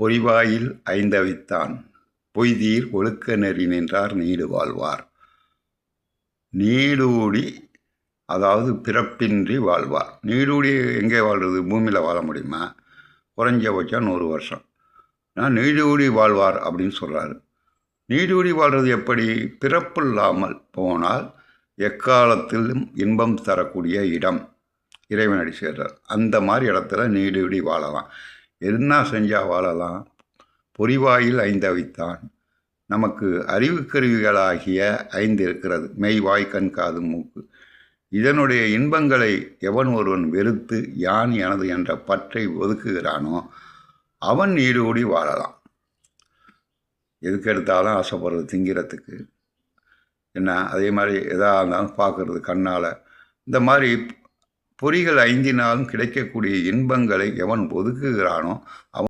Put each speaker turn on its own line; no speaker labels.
பொறிவாயில் ஐந்தவைத்தான். பொய்தீர் ஒழுக்க நெறி நின்றார் நீடு வாழ்வார். நீடூடி அதாவது பிறப்பின்றி வாழ்வார். நீடூடி எங்கே வாழ்றது? பூமியில் வாழ முடியுமா? குறைஞ்சபட்சம் நூறு வருஷம். நான் நீடூடி வாழ்வார் அப்படின்னு சொல்கிறாரு நீடூடி வாழ்றது எப்படி? பிறப்பு இல்லாமல் போனால் எக்காலத்திலும் இன்பம் தரக்கூடிய இடம். இறைவனடி சேர்றார். அந்த மாதிரி இடத்துல நீடூடி வாழலாம். என்ன செஞ்சால் வாழலாம். பொறிவாயில் ஐந்தவைத்தான். நமக்கு அறிவுக்கருவிகளாகிய ஐந்து இருக்கிறது. மெய் வாய் கண் காது மூக்கு. இதனுடைய இன்பங்களை எவன் ஒருவன் வெறுத்து யான் எனது என்ற பற்றை ஒதுக்குகிறானோ அவன் ஈடுகூடி வாழலாம். எதுக்கெடுத்தாலும் ஆசைப்படுறது திங்கிறதுக்கு. என்ன? அதே மாதிரி எதாக இருந்தாலும் பார்க்குறது கண்ணால். இந்த மாதிரி பொறிகள் ஐந்தினாலும் கிடைக்கக்கூடிய இன்பங்களை எவன் ஒதுக்குகிறானோ அவன்